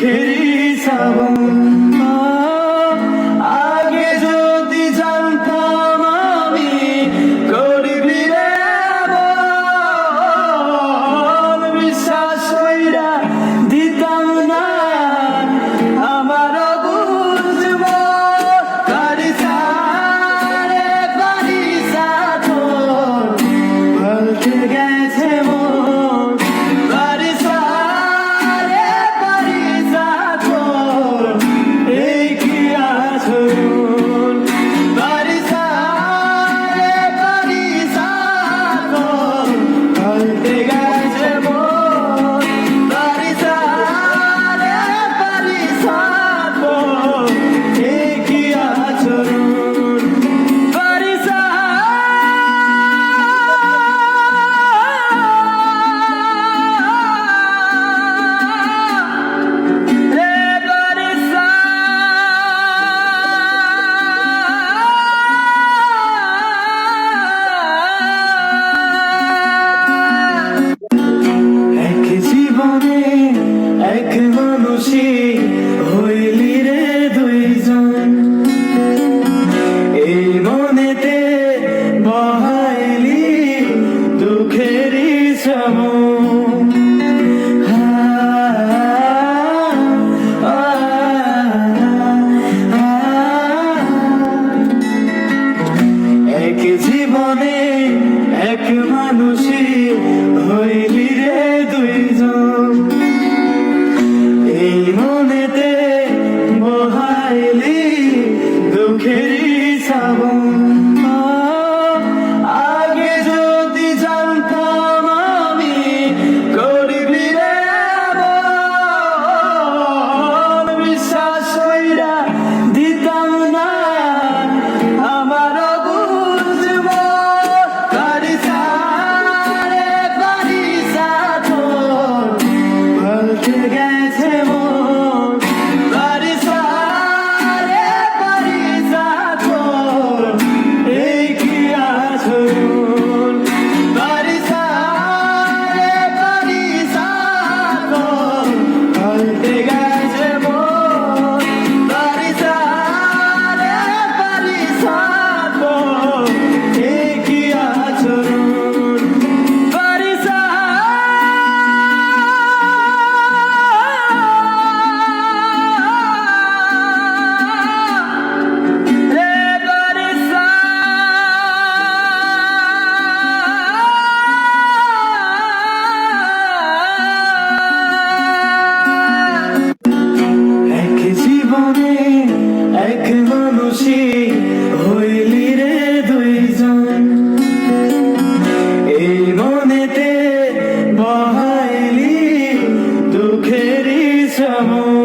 দুঃখেরই সাবান। ti. চোখেরই সাবন যদি জানতাম আমি করবি রে বিশ্বাস কইরা না আমার বুঝব কারিসা রে কারিসা তোর। গেছে মন। Namah.